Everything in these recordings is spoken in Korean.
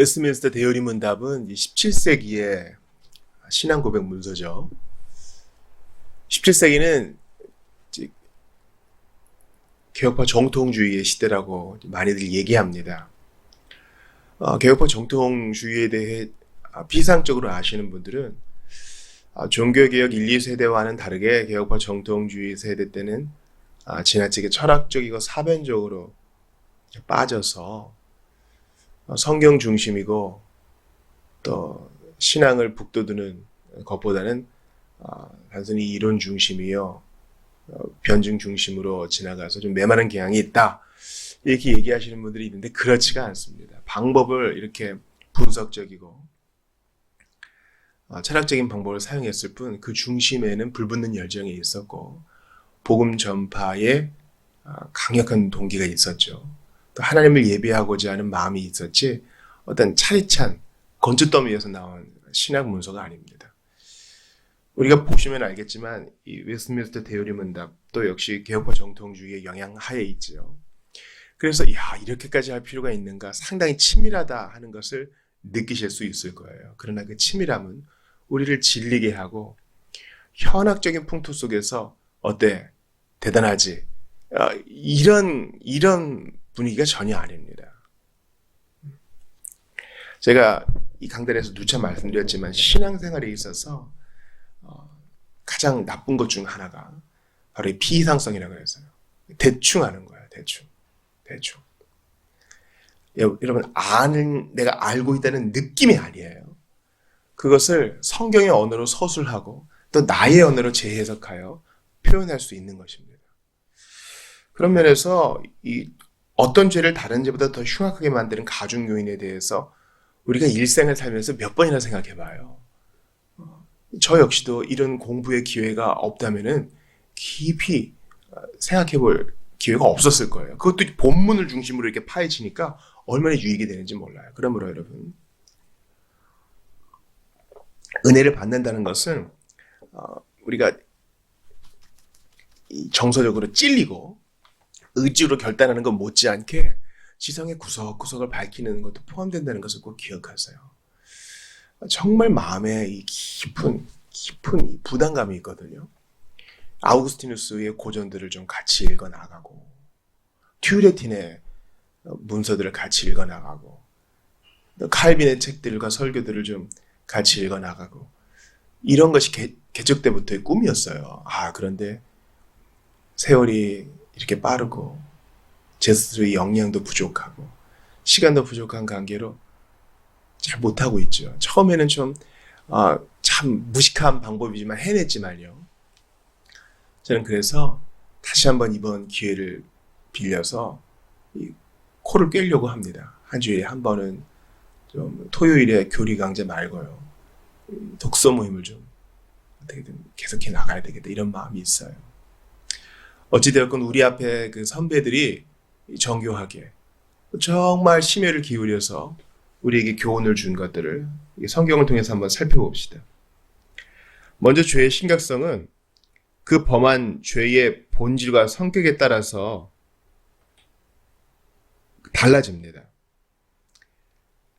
웨스트민스터 대요리 문답은 17세기의 신앙 고백 문서죠. 17세기는 개혁파 정통주의의 시대라고 많이들 얘기합니다. 어, 개혁파 정통주의에 대해 아, 피상적으로 아시는 분들은 아, 종교개혁 1, 2세대와는 다르게 개혁파 정통주의 세대 때는 아, 지나치게 철학적이고 사변적으로 빠져서 어, 성경 중심이고 또 신앙을 북돋우는 것보다는 아, 단순히 이론 중심이요 어, 변증 중심으로 지나가서 좀 메마른 경향이 있다 이렇게 얘기하시는 분들이 있는데 그렇지가 않습니다. 방법을 이렇게 분석적이고 어, 철학적인 방법을 사용했을 뿐 그 중심에는 불붙는 열정이 있었고 복음 전파에 아, 강력한 동기가 있었죠. 또 하나님을 예배하고자 하는 마음이 있었지 어떤 차리찬 건축더미에서 나온 신학 문서가 아닙니다. 우리가 보시면 알겠지만 이 웨스트민스터 대요리 문답도 역시 개혁파 정통주의의 영향 하에 있지요. 그래서 야 이렇게까지 할 필요가 있는가 상당히 치밀하다 하는 것을 느끼실 수 있을 거예요. 그러나 그 치밀함은 우리를 질리게 하고 현학적인 풍토 속에서 어때 대단하지 어, 이런 이런 분위기가 전혀 아닙니다. 제가 이 강단에서 누차 말씀드렸지만 신앙생활에 있어서 어, 가장 나쁜 것 중 하나가 바로 이 비이상성이라고 해서요. 대충 하는 거예요. 대충. 대충. 여- 여러분 아는 내가 알고 있다는 느낌이 아니에요. 그것을 성경의 언어로 서술하고 또 나의 언어로 재해석하여 표현할 수 있는 것입니다. 그런 면에서 이 어떤 죄를 다른 죄보다 더 흉악하게 만드는 가중 요인에 대해서 우리가 일생을 살면서 몇 번이나 생각해 봐요. 어, 저 역시도 이런 공부의 기회가 없다면은 깊이 어, 생각해 볼 기회가 없었을 거예요. 그것도 본문을 중심으로 이렇게 파헤치니까 얼마나 유익이 되는지 몰라요. 그러므로 여러분, 은혜를 받는다는 것은 어, 우리가 이 정서적으로 찔리고 의지로 결단하는 것 못지않게 지성의 구석구석을 밝히는 것도 포함된다는 것을 꼭 기억하세요. 정말 마음에 이 깊은 깊은 이 부담감이 있거든요. 아우구스티누스의 고전들을 좀 같이 읽어 나가고 튜레틴의 문서들을 같이 읽어 나가고 칼빈의 책들과 설교들을 좀 같이 읽어 나가고 이런 것이 개, 개척 때부터의 꿈이었어요. 아 그런데 세월이 이렇게 빠르고 제 스스로의 역량도 부족하고 시간도 부족한 관계로 잘 못하고 있죠. 처음에는 좀, 아, 참 무식한 방법이지만 해냈지만요. 저는 그래서 다시 한번 이번 기회를 빌려서 이 코를 꿰려고 합니다. 한 주일에 한 번은 좀 토요일에 교리 강좌 말고요. 독서 모임을 좀 어떻게든 계속해 나가야 되겠다 이런 마음이 있어요. 어찌되었건 우리 앞에 그 선배들이 정교하게 정말 심혈을 기울여서 우리에게 교훈을 준 것들을 이 성경을 통해서 한번 살펴봅시다. 먼저 죄의 심각성은 그 범한 죄의 본질과 성격에 따라서 달라집니다.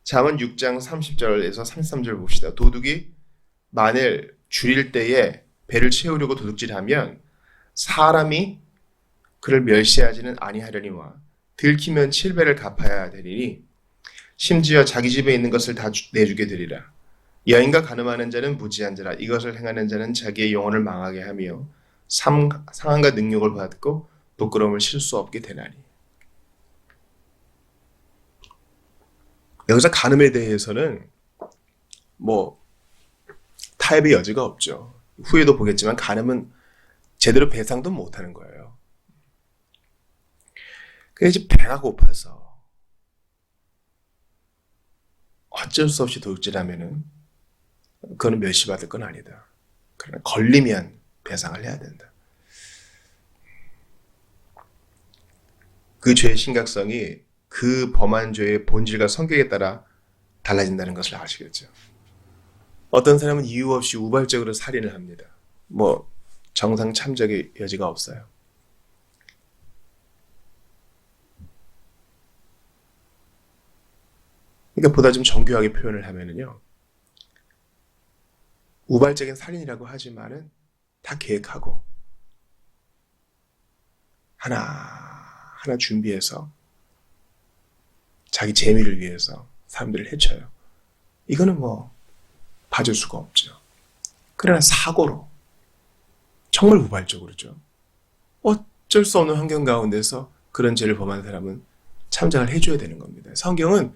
잠언 6장 30절에서 33절 봅시다. 도둑이 만일 줄일 때에 배를 채우려고 도둑질하면 사람이 그를 멸시하지는 아니하려니와 들키면 7배를 갚아야 되리니 심지어 자기 집에 있는 것을 다 주- 내주게 되리라. 여인과 가늠하는 자는 무지한 자라 이것을 행하는 자는 자기의 영혼을 망하게 하며 삼, 상한과 능력을 받고 부끄러움을 실수 없게 되나니. 여기서 가늠에 대해서는 뭐 타협의 여지가 없죠. 후에도 보겠지만 가늠은 제대로 배상도 못 하는 거예요. 그래서 배가 고파서 어쩔 수 없이 도둑질하면은 그거는 멸시받을 건 아니다. 그러나 걸리면 배상을 해야 된다. 그 죄의 심각성이 그 범한 죄의 본질과 성격에 따라 달라진다는 것을 아시겠죠. 어떤 사람은 이유 없이 우발적으로 살인을 합니다. 뭐 정상 참작의 여지가 없어요. 그러니까 보다 좀 정교하게 표현을 하면은요. 우발적인 살인이라고 하지만은 다 계획하고 하나 하나 준비해서 자기 재미를 위해서 사람들을 해쳐요. 이거는 뭐 봐줄 수가 없죠. 그러나 사고로 정말 우발적으로죠. 어쩔 수 없는 환경 가운데서 그런 죄를 범한 사람은 참작을 해줘야 되는 겁니다. 성경은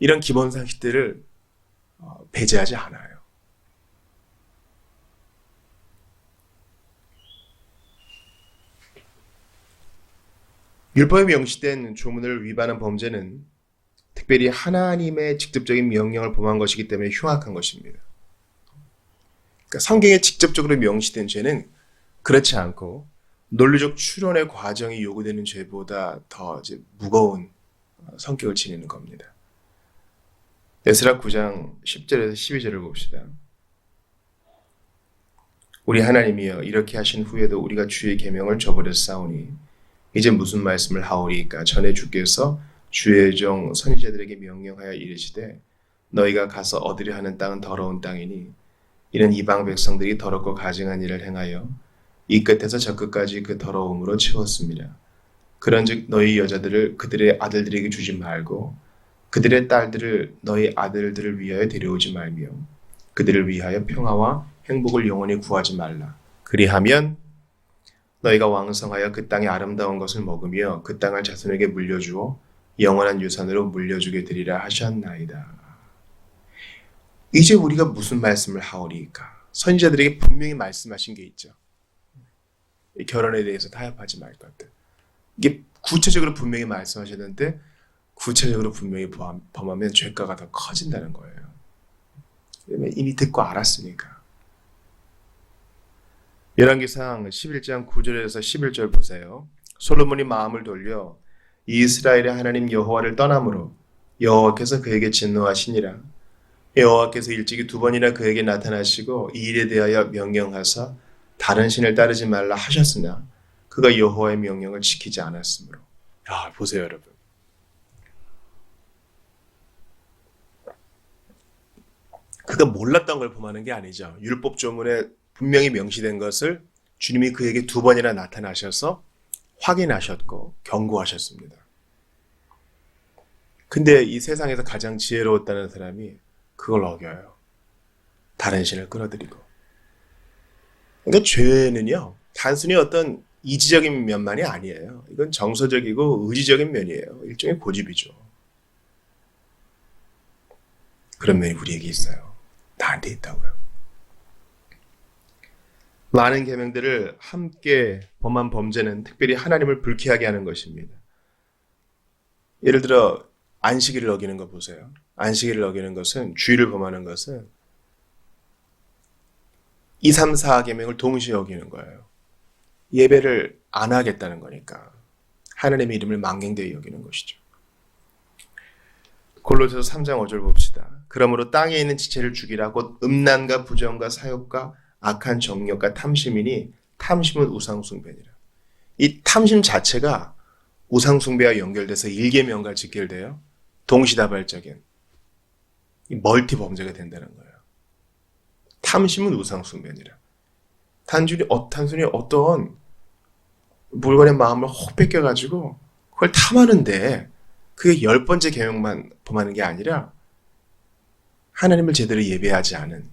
이런 기본 상식들을 어, 배제하지 않아요. 율법에 명시된 조문을 위반한 범죄는 특별히 하나님의 직접적인 명령을 범한 것이기 때문에 흉악한 것입니다. 그러니까 성경에 직접적으로 명시된 죄는 그렇지 않고 논리적 추론의 과정이 요구되는 죄보다 더 이제 무거운 성격을 지니는 겁니다. 에스라 9장 10절에서 12절을 봅시다. 우리 하나님이여 이렇게 하신 후에도 우리가 주의 계명을 저버렸사오니 이제 무슨 말씀을 하오리까 전에 주께서 주의 종 선지자들에게 명령하여 이르시되 너희가 가서 얻으려 하는 땅은 더러운 땅이니 이는 이방 백성들이 더럽고 가증한 일을 행하여 이 끝에서 저 끝까지 그 더러움으로 채웠습니다. 그런즉 너희 여자들을 그들의 아들들에게 주지 말고 그들의 딸들을 너희 아들들을 위하여 데려오지 말며 그들을 위하여 평화와 행복을 영원히 구하지 말라. 그리하면 너희가 왕성하여 그 땅의 아름다운 것을 먹으며 그 땅을 자손에게 물려주어 영원한 유산으로 물려주게 되리라 하셨나이다. 이제 우리가 무슨 말씀을 하오리까? 선지자들에게 분명히 말씀하신 게 있죠. 이 결혼에 대해서 타협하지 말 것들. 이게 구체적으로 분명히 말씀하셨는데 구체적으로 분명히 범- 범하면 죄가가 더 커진다는 거예요. 이미 듣고 알았으니까. 열왕기상 11장 9절에서 11절 보세요. 솔로몬이 마음을 돌려 이스라엘의 하나님 여호와를 떠남으로 여호와께서 그에게 진노하시니라. 여호와께서 일찍이 두 번이나 그에게 나타나시고 이 일에 대하여 명령하사 다른 신을 따르지 말라 하셨으나 그가 여호와의 명령을 지키지 않았으므로. 야 보세요 여러분. 그가 몰랐던 걸 범하는 게 아니죠. 율법 조문에 분명히 명시된 것을 주님이 그에게 두 번이나 나타나셔서 확인하셨고 경고하셨습니다. 근데 이 세상에서 가장 지혜로웠다는 사람이 그걸 어겨요. 다른 신을 끌어들이고. 그러니까 죄는요, 단순히 어떤 이지적인 면만이 아니에요. 이건 정서적이고 의지적인 면이에요. 일종의 고집이죠. 그런 면이 우리에게 있어요. 나한테 있다고요. 많은 계명들을 함께 범한 범죄는 특별히 하나님을 불쾌하게 하는 것입니다. 예를 들어 안식일을 어기는 거 보세요. 안식일을 어기는 것은 주의를 범하는 것은 2, 3, 4 계명을 동시에 어기는 거예요. 예배를 안 하겠다는 거니까 하나님의 이름을 망령되이 여기는 것이죠. 골로새서 3장 5절 봅시다. 그러므로 땅에 있는 지체를 죽이라 곧 음란과 부정과 사욕과 악한 정력과 탐심이니 탐심은 우상숭배니라. 이 탐심 자체가 우상숭배와 연결돼서 일계명과 직결돼요. 동시다발적인 이 멀티 범죄가 된다는 거예요. 탐심은 우상숭배니라. 단순히 어, 단순히 어떤 물건의 마음을 혹 뺏겨가지고 그걸 탐하는데 그게 열 번째 계명만 범하는 게 아니라 하나님을 제대로 예배하지 않은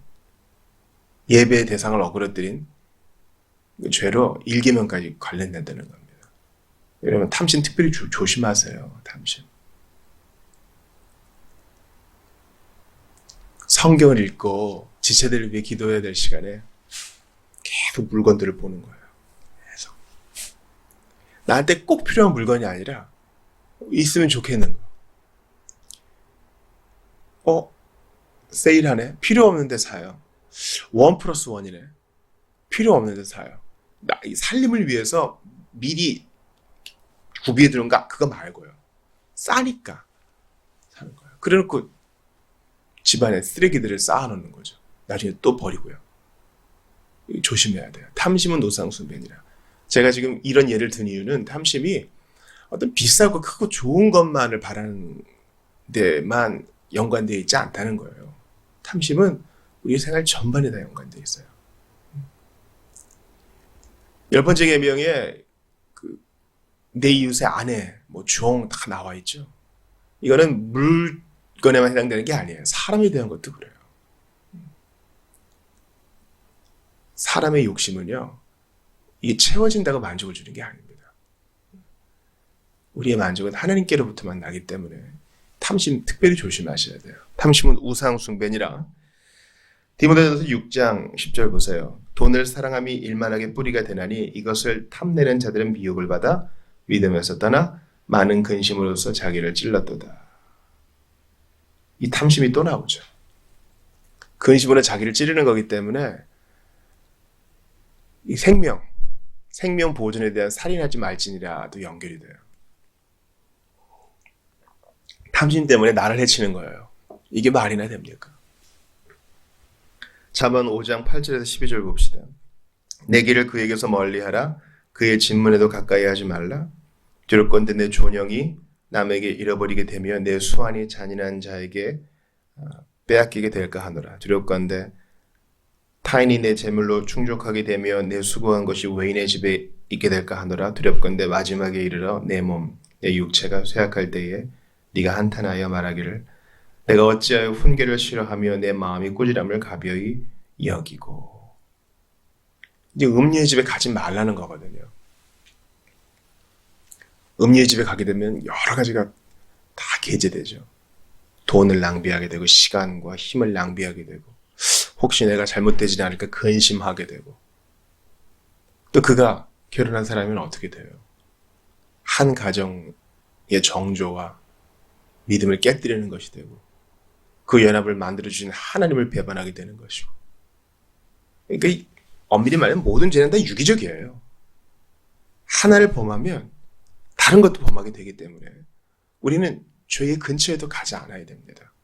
예배의 대상을 어그러뜨린 그 죄로 일계명까지 관련된다는 겁니다. 여러분 탐심 특별히 조, 조심하세요. 탐심. 성경을 읽고 지체들을 위해 기도해야 될 시간에 계속 물건들을 보는 거예요. 계속. 나한테 꼭 필요한 물건이 아니라 있으면 좋겠는 거. 어? 세일하네? 필요 없는데 사요. 원 플러스 원이네. 필요 없는데 사요. 나, 이 살림을 위해서 미리 구비해 두는 거 그거 말고요. 싸니까 사는 거예요. 그래놓고 집안에 쓰레기들을 쌓아놓는 거죠. 나중에 또 버리고요. 조심해야 돼요. 탐심은 노상수배니라. 제가 지금 이런 예를 든 이유는 탐심이 어떤 비싸고 크고 좋은 것만을 바라는 데만 연관되어 있지 않다는 거예요. 탐심은 우리 생활 전반에 다 연관되어 있어요. 열 번째 계명에 그 내 이웃의 아내, 뭐 종 다 나와 있죠. 이거는 물 건에만 해당되는 게 아니에요. 사람에 대한 것도 그래요. 사람의 욕심은요, 이게 채워진다고 만족을 주는 게 아닙니다. 우리의 만족은 하나님께로부터만 나기 때문에 탐심 특별히 조심하셔야 돼요. 탐심은 우상숭배니라. 디모데전서 6장 10절 보세요. 돈을 사랑함이 일만하게 뿌리가 되나니 이것을 탐내는 자들은 미혹을 받아 믿음에서 떠나 많은 근심으로써 자기를 찔렀도다. 이 탐심이 또 나오죠. 근심으로 자기를 찌르는 거기 때문에 이 생명, 생명 보존에 대한 살인하지 말지니라도 연결이 돼요. 탐심 때문에 나를 해치는 거예요. 이게 말이나 됩니까? 잠언 5장 8절에서 12절 봅시다. 내 길을 그에게서 멀리하라. 그의 진문에도 가까이 하지 말라. 두렵건대 내 존영이 남에게 잃어버리게 되며 내 수완이 잔인한 자에게 어, 빼앗기게 될까 하노라. 두렵건대 타인이 내 재물로 충족하게 되며 내 수고한 것이 외인의 집에 있게 될까 하노라. 두렵건대 마지막에 이르러 내 몸, 내 육체가 쇠약할 때에 네가 한탄하여 말하기를 내가 어찌하여 훈계를 싫어하며 내 마음이 꾸지람을 가벼이 여기고 이제 음녀의 집에 가지 말라는 거거든요. 음녀의 집에 가게 되면 여러 가지가 다 게재되죠. 돈을 낭비하게 되고 시간과 힘을 낭비하게 되고 혹시 내가 잘못되지 않을까 근심하게 되고 또 그가 결혼한 사람이면 어떻게 돼요? 한 가정의 정조와 믿음을 깨뜨리는 것이 되고 그 연합을 만들어주신 하나님을 배반하게 되는 것이고 그러니까 이 엄밀히 말하면 모든 죄는 다 유기적이에요. 하나를 범하면 다른 것도 범하게 되기 때문에 우리는 죄의 근처에도 가지 않아야 됩니다.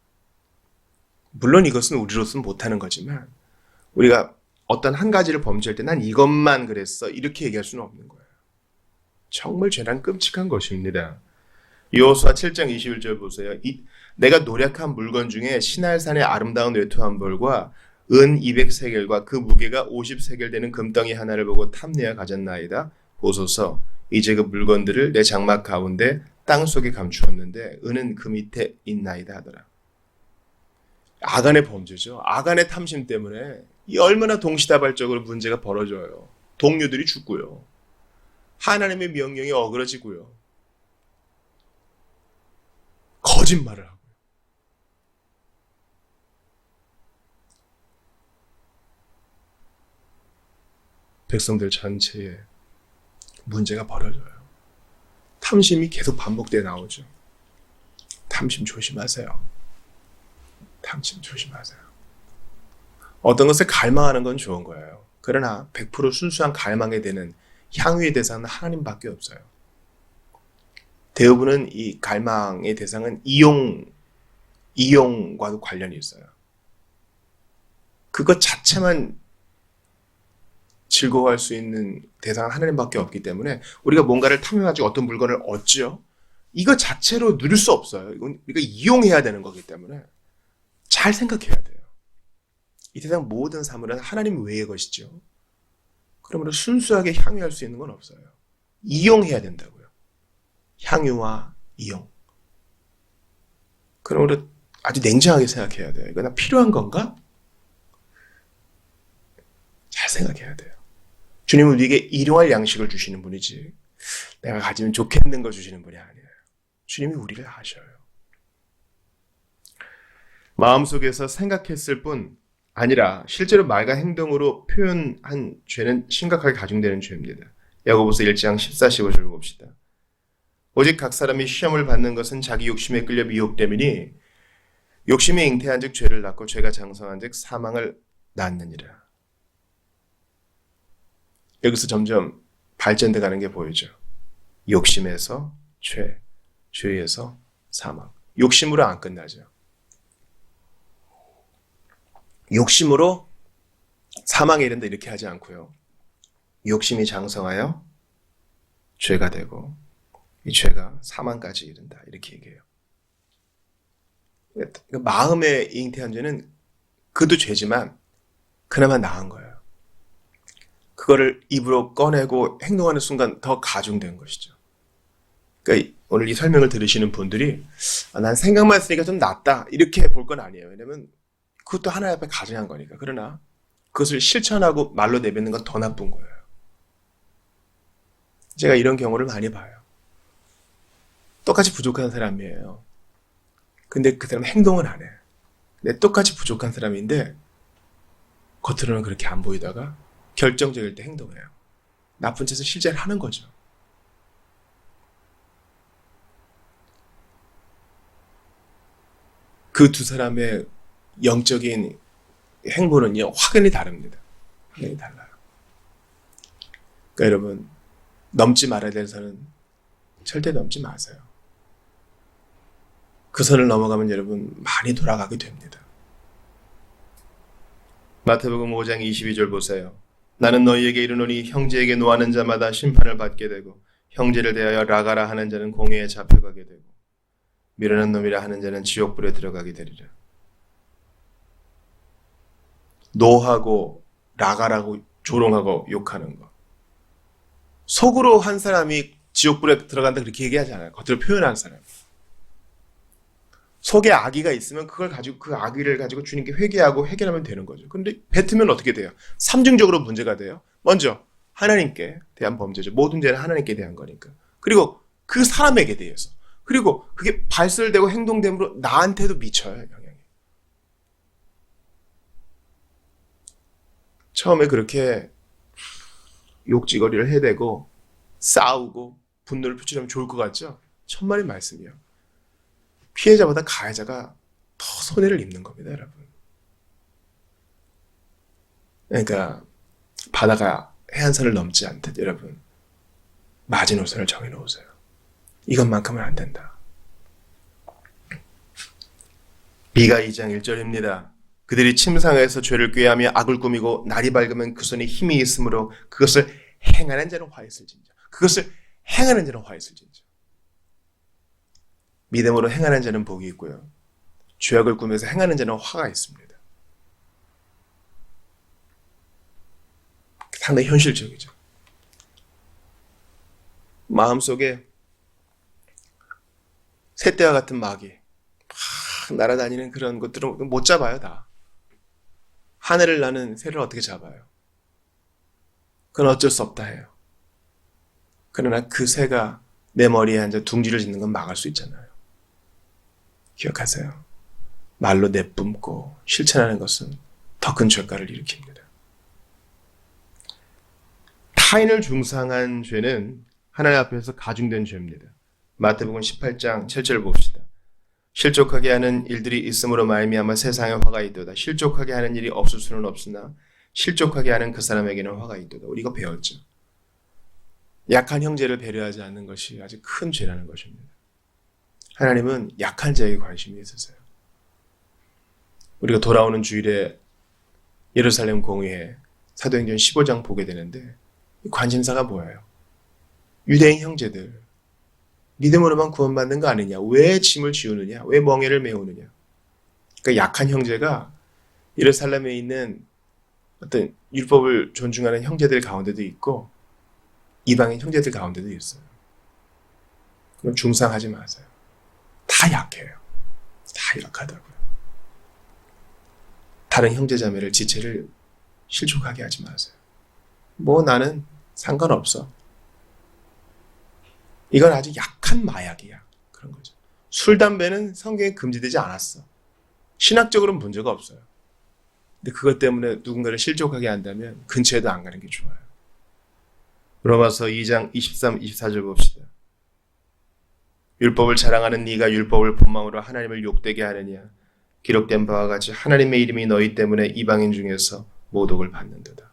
물론 이것은 우리로서는 못하는 거지만 우리가 어떤 한 가지를 범죄할 때 난 이것만 그랬어 이렇게 얘기할 수는 없는 거예요. 정말 죄란 끔찍한 것입니다. 여호수아 7장 21절 보세요. 이, 내가 노력한 물건 중에 신할산의 아름다운 외투 한 벌과 은 200세겔과 그 무게가 50세겔 되는 금덩이 하나를 보고 탐내어 가졌나이다. 보소서 이제 그 물건들을 내 장막 가운데 땅 속에 감추었는데 은은 그 밑에 있나이다 하더라. 아간의 범죄죠. 아간의 탐심 때문에 이 얼마나 동시다발적으로 문제가 벌어져요. 동료들이 죽고요. 하나님의 명령이 어그러지고요. 거짓말을 하고요. 백성들 전체에 문제가 벌어져요. 탐심이 계속 반복돼 나오죠. 탐심 조심하세요. 탐심 조심하세요. 어떤 것을 갈망하는 건 좋은 거예요. 그러나 100% 순수한 갈망에 되는 향유의 대상은 하나님밖에 없어요. 대부분은 이 갈망의 대상은 이용, 이용과도 관련이 있어요. 그것 자체만 즐거워할 수 있는 대상은 하나님밖에 없기 때문에 우리가 뭔가를 탐해가지고 어떤 물건을 얻죠. 이거 자체로 누릴 수 없어요. 이건 우리가 이용해야 되는 거기 때문에 잘 생각해야 돼요. 이 세상 모든 사물은 하나님 외의 것이죠. 그러므로 순수하게 향유할 수 있는 건 없어요. 이용해야 된다고요. 향유와 이용. 그러므로 아주 냉정하게 생각해야 돼요. 이거 나 필요한 건가? 잘 생각해야 돼요. 주님은 우리에게 일용할 양식을 주시는 분이지 내가 가지면 좋겠는 거 주시는 분이 아니에요. 주님이 우리를 아셔요. 마음속에서 생각했을 뿐 아니라 실제로 말과 행동으로 표현한 죄는 심각하게 가중되는 죄입니다. 야고보서 1장 14, 15절 봅시다. 오직 각 사람이 시험을 받는 것은 자기 욕심에 끌려 미혹됨이니 욕심이 잉태한 즉 죄를 낳고 죄가 장성한 즉 사망을 낳느니라. 여기서 점점 발전돼 가는 게 보이죠. 욕심에서 죄, 죄에서 사망. 욕심으로 안 끝나죠. 욕심으로 사망에 이른다 이렇게 하지 않고요. 욕심이 장성하여 죄가 되고 이 죄가 사망까지 이른다 이렇게 얘기해요. 마음의 잉태한 죄는 그도 죄지만 그나마 나은 거예요. 그거를 입으로 꺼내고 행동하는 순간 더 가중된 것이죠. 그러니까 이- 오늘 이 설명을 들으시는 분들이 아, 난 생각만 했으니까 좀 낫다 이렇게 볼 건 아니에요. 왜냐면 그것도 하나님 앞에 가증한 거니까. 그러나 그것을 실천하고 말로 내뱉는 건 더 나쁜 거예요. 제가 이런 경우를 많이 봐요. 똑같이 부족한 사람이에요. 근데 그 사람 행동은 안 해. 내 똑같이 부족한 사람인데 겉으로는 그렇게 안 보이다가 결정적일 때 행동해요. 나쁜 짓을 실제로 하는 거죠. 그 두 사람의 영적인 행보는요, 확연히 다릅니다. 확연히 달라요. 그러니까 여러분, 넘지 말아야 될 선은 절대 넘지 마세요. 그 선을 넘어가면 여러분 많이 돌아가게 됩니다. 마태복음 5장 22절 보세요. 나는 너희에게 이르노니 형제에게 노하는 자마다 심판을 받게 되고 형제를 대하여 라가라 하는 자는 공회에 잡혀가게 되고 미련한 놈이라 하는 자는 지옥불에 들어가게 되리라. 노하고 라가라고 조롱하고 욕하는 거. 속으로 한 사람이 지옥불에 들어간다 그렇게 얘기하지 않아요. 겉으로 표현한 사람. 속에 악의가 있으면 그걸 가지고 그 악의를 가지고 주님께 회개하고 해결하면 되는 거죠. 근데 뱉으면 어떻게 돼요? 삼중적으로 문제가 돼요. 먼저 하나님께 대한 범죄죠. 모든 죄는 하나님께 대한 거니까. 그리고 그 사람에게 대해서. 그리고 그게 발설되고 행동됨으로 나한테도 미쳐요, 영향이. 처음에 그렇게 욕지거리를 해대고 싸우고 분노를 표출하면 좋을 것 같죠? 천만의 말씀이요. 피해자보다 가해자가 더 손해를 입는 겁니다, 여러분. 그러니까 바다가 해안선을 넘지 않듯 여러분 마지노선을 정해놓으세요. 이것만큼은 안 된다. 비가 2장 1절입니다. 그들이 침상에서 죄를 꾀하며 악을 꾸미고 날이 밝으면 그 손에 힘이 있으므로 그것을 행하는 자는 화했을진저. 그것을 행하는 자는 화했을진저. 믿음으로 행하는 자는 복이 있고요. 죄악을 꾸며서 행하는 자는 화가 있습니다. 상당히 현실적이죠. 마음속에 새떼와 같은 마귀, 막 날아다니는 그런 것들은 못 잡아요, 다. 하늘을 나는 새를 어떻게 잡아요? 그건 어쩔 수 없다 해요. 그러나 그 새가 내 머리에 앉아 둥지를 짓는 건 막을 수 있잖아요. 기억하세요. 말로 내뿜고 실천하는 것은 더 큰 죄가를 일으킵니다. 타인을 중상한 죄는 하나님 앞에서 가중된 죄입니다. 마태복음 18장 7절 봅시다. 실족하게 하는 일들이 있음으로 말미암아 세상에 화가 있도다. 실족하게 하는 일이 없을 수는 없으나 실족하게 하는 그 사람에게는 화가 있도다. 우리 이거 배웠죠. 약한 형제를 배려하지 않는 것이 아주 큰 죄라는 것입니다. 하나님은 약한 자에게 관심이 있으세요. 우리가 돌아오는 주일에 예루살렘 공의회 사도행전 15장 보게 되는데 이 관심사가 뭐예요? 유대인 형제들 믿음으로만 구원받는 거 아니냐? 왜 짐을 지우느냐? 왜 멍해를 메우느냐? 그러니까 약한 형제가 예루살렘에 있는 어떤 율법을 존중하는 형제들 가운데도 있고 이방인 형제들 가운데도 있어요. 그럼 중상하지 마세요. 다 약해요. 다 약하다고요. 다른 형제자매를 지체를 실족하게 하지 마세요. 뭐 나는 상관없어. 이건 아주 약한 마약이야. 그런 거죠. 술, 담배는 성경에 금지되지 않았어. 신학적으로는 문제가 없어요. 근데 그것 때문에 누군가를 실족하게 한다면 근처에도 안 가는 게 좋아요. 로마서 2장 23, 24절 봅시다. 율법을 자랑하는 네가 율법을 본마음으로 하나님을 욕되게 하느냐? 기록된 바와 같이 하나님의 이름이 너희 때문에 이방인 중에서 모독을 받는도다.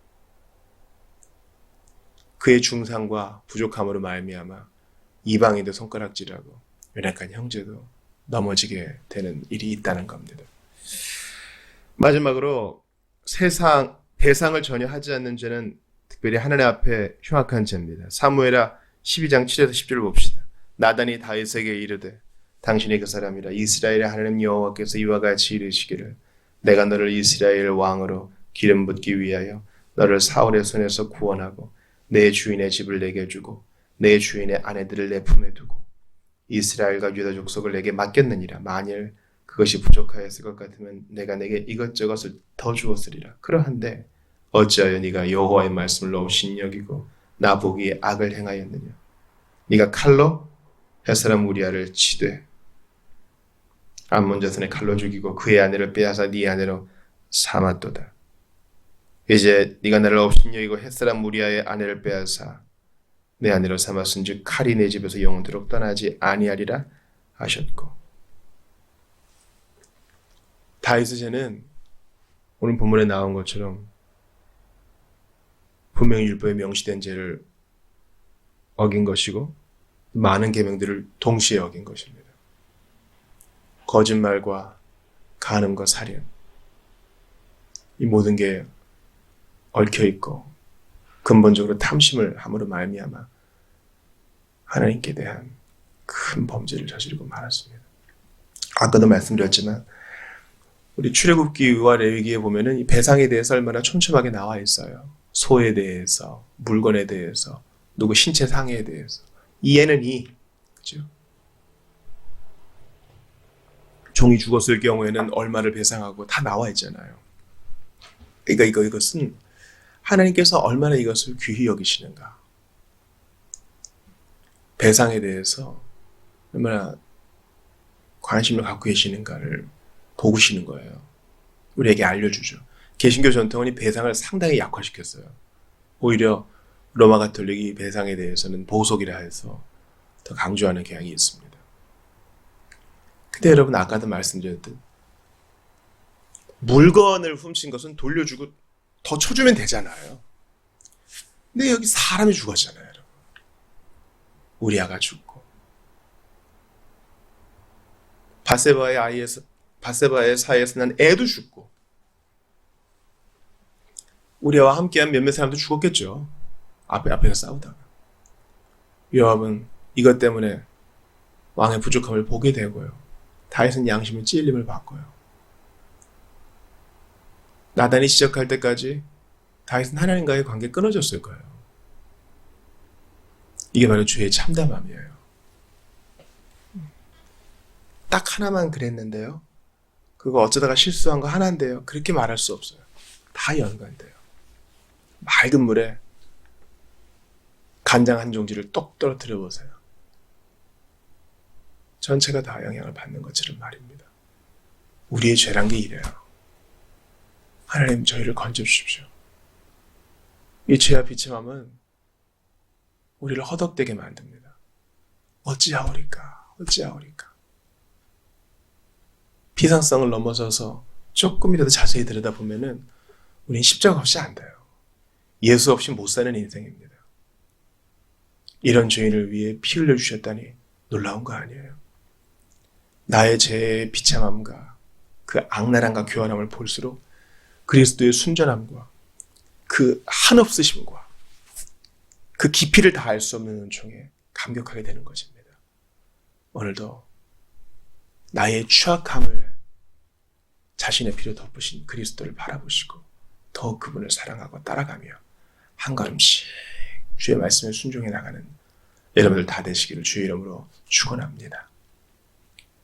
그의 중상과 부족함으로 말미암아 이방인도 손가락질하고 연약한 형제도 넘어지게 되는 일이 있다는 겁니다. 마지막으로 세상 대상을 전혀 하지 않는 죄는 특별히 하나님 앞에 흉악한 죄입니다. 사무엘하 12장 7에서 10절을 봅시다. 나단이 다윗에게 이르되 당신이 그 사람이라. 이스라엘의 하나님 여호와께서 이와 같이 이르시기를 내가 너를 이스라엘 왕으로 기름 붓기 위하여 너를 사울의 손에서 구원하고 내 주인의 집을 내게 주고 내 주인의 아내들을 내 품에 두고 이스라엘과 유다 족속을 내게 맡겼느니라. 만일 그것이 부족하였을 것 같으면 내가 내게 이것저것을 더 주었으리라. 그러한데 어찌하여 네가 여호와의 말씀을 없인 여기고 나 보기에 악을 행하였느냐? 네가 칼로 햇사람 우리아를 치되 암몬 자손의 칼로 죽이고 그의 아내를 빼앗아 네 아내로 삼았도다. 이제 네가 나를 없인 여기고 햇사람 우리아의 아내를 빼앗아 내 아내로 삼았은즉 칼이 내 집에서 영원토록 떠나지 아니하리라 하셨고. 다윗은 오늘 본문에 나온 것처럼 분명히 율법에 명시된 죄를 어긴 것이고 많은 계명들을 동시에 어긴 것입니다. 거짓말과 간음과 살인 이 모든 게 얽혀 있고 근본적으로 탐심을 함으로 말미암아 하나님께 대한 큰 범죄를 저지르고 말았습니다. 아까도 말씀드렸지만 우리 출애굽기와 레위기에 보면은 이 배상에 대해서 얼마나 촘촘하게 나와 있어요. 소에 대해서, 물건에 대해서, 누구 신체 상해에 대해서. 이에는 이, 그죠? 종이 죽었을 경우에는 얼마를 배상하고 다 나와 있잖아요. 그러니까 이거 이것은 하나님께서 얼마나 이것을 귀히 여기시는가. 배상에 대해서 얼마나 관심을 갖고 계시는가를 보시는 거예요. 우리에게 알려주죠. 개신교 전통은 이 배상을 상당히 약화시켰어요. 오히려 로마 가톨릭이 배상에 대해서는 보속이라 해서 더 강조하는 경향이 있습니다. 근데 여러분 아까도 말씀드렸듯 물건을 훔친 것은 돌려주고 더 쳐주면 되잖아요. 근데 여기 사람이 죽었잖아요, 여러분. 우리 아가 죽고 바세바의 아이에서 바세바의 사이에서 난 애도 죽고 우리와 함께한 몇몇 사람도 죽었겠죠. 앞에 앞에서 싸우다가 요압은 이것 때문에 왕의 부족함을 보게 되고요. 다윗은 양심의 찔림을 받고요. 나단이 시작할 때까지 다윗은 하나님과의 관계 끊어졌을 거예요. 이게 바로 죄의 참담함이에요. 딱 하나만 그랬는데요. 그거 어쩌다가 실수한 거 하나인데요. 그렇게 말할 수 없어요. 다 연관돼요. 맑은 물에 간장 한 종지를 똑 떨어뜨려 보세요. 전체가 다 영향을 받는 것처럼 말입니다. 우리의 죄란 게 이래요. 하나님 저희를 건져 주십시오. 이 죄와 비참함은 우리를 허덕대게 만듭니다. 어찌하오리까? 어찌하오리까? 비상성을 넘어서서 조금이라도 자세히 들여다보면은 우린 십자가 없이 안 돼요. 예수 없이 못 사는 인생입니다. 이런 죄인을 위해 피 흘려 주셨다니 놀라운 거 아니에요. 나의 죄의 비참함과 그 악랄함과 교활함을 볼수록 그리스도의 순전함과 그 한없으심과 그 깊이를 다 알 수 없는 은총에 감격하게 되는 것입니다. 오늘도 나의 추악함을 자신의 피로 덮으신 그리스도를 바라보시고 더욱 그분을 사랑하고 따라가며 한 걸음씩 주의 말씀에 순종해 나가는 여러분들 다 되시기를 주의 이름으로 축원합니다.